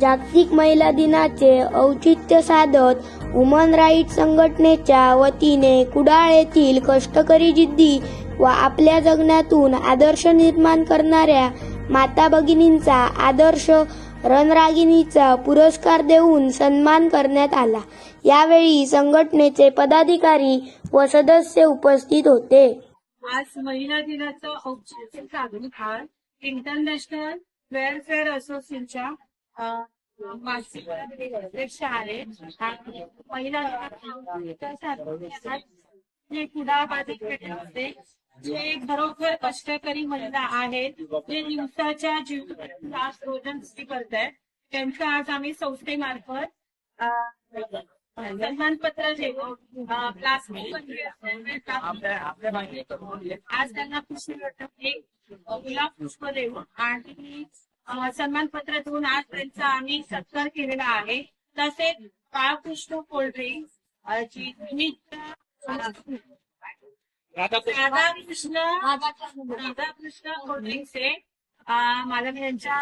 जागतिक महिला दिनाचे औचित्य साधत वुमन राईट संघटनेच्या वतीने कुडाळ येथील कष्टकरी जिद्दी व आपल्या जगण्यातून आदर्श निर्माण करणाऱ्या माता भगिनींचा आदर्श रणरागिणीचा पुरस्कार देऊन सन्मान करण्यात आला. यावेळी संघटनेचे पदाधिकारी व सदस्य उपस्थित होते. आज महिला दिनाचं औचित्य साधून इंटरनॅशनल वेलफेअर असोसिएशनच्या मासिक अध्यक्ष आहेत आणि महिला जे बाजारपेठेमध्ये जे खरोखर कष्टकरी महिला आहेत जे दिवसाच्या जीवनात रोजन करत आहेत त्यांचं आज आम्ही संस्थेमार्फत सन्मानपत्र अ, प्लास्टिक आज त्यांना पुष्प एक गुलाब पुष्प देऊ आणि सन्मानपत्र देऊन आज त्यांचा आम्ही सत्कार केलेला आहे. तसेच बाळकृष्ण कोल्ड्रिंक अ, जी निमित्त राधाकृष्ण राधाकृष्ण कोल्ड्रिंकचे मला यांच्या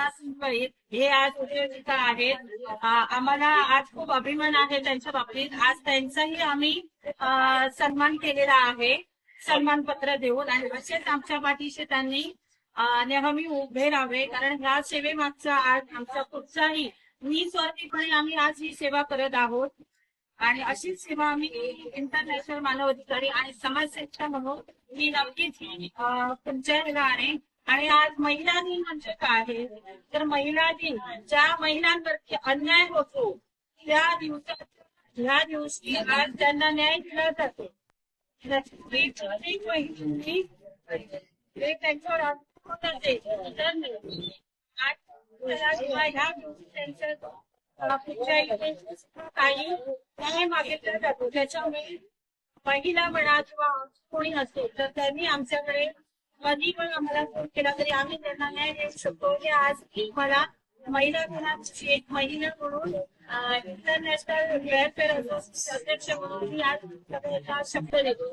हे आज उपयोगिता आहेत. आम्हाला आज खूप अभिमान आहे त्यांच्या बाबतीत. आज त्यांचाही आम्ही सन्मान केलेला आहे. सन्मानपत्र देऊन आणि असेच आमच्या पाठीशी त्यांनी नेहमी उभे राहावे कारण ह्या सेवेमागचा आज आमचा कुठचाही निस्वार्थीपणे आम्ही आज ही सेवा करत आहोत. आणि अशीच सेवा आम्ही इंटरनॅशनल मानवाधिकारी आणि समाजसेविका म्हणून मी नक्कीच तुमच्या ह्याला आहे आणि आज महिला दिन म्हणजे काय? आहे तर महिला दिन ज्या महिलांवरती अन्याय होतो त्या दिवसात ह्या दिवशी आज त्यांना न्याय दिला जातो. त्यांच्यावर काही न्याय मागितला जातो त्याच्यामुळे महिला म्हणा किंवा कोणी असेल तर त्यांनी आमच्याकडे कधी पण आम्हाला फोन केला तरी आम्ही त्यांना न्याय देऊ शकतो हे आज मला महिला दिनाची एक महिला म्हणून इंटरनॅशनल वेलफेअर असोसिएशन अध्यक्ष म्हणून मी आज शब्द देतो.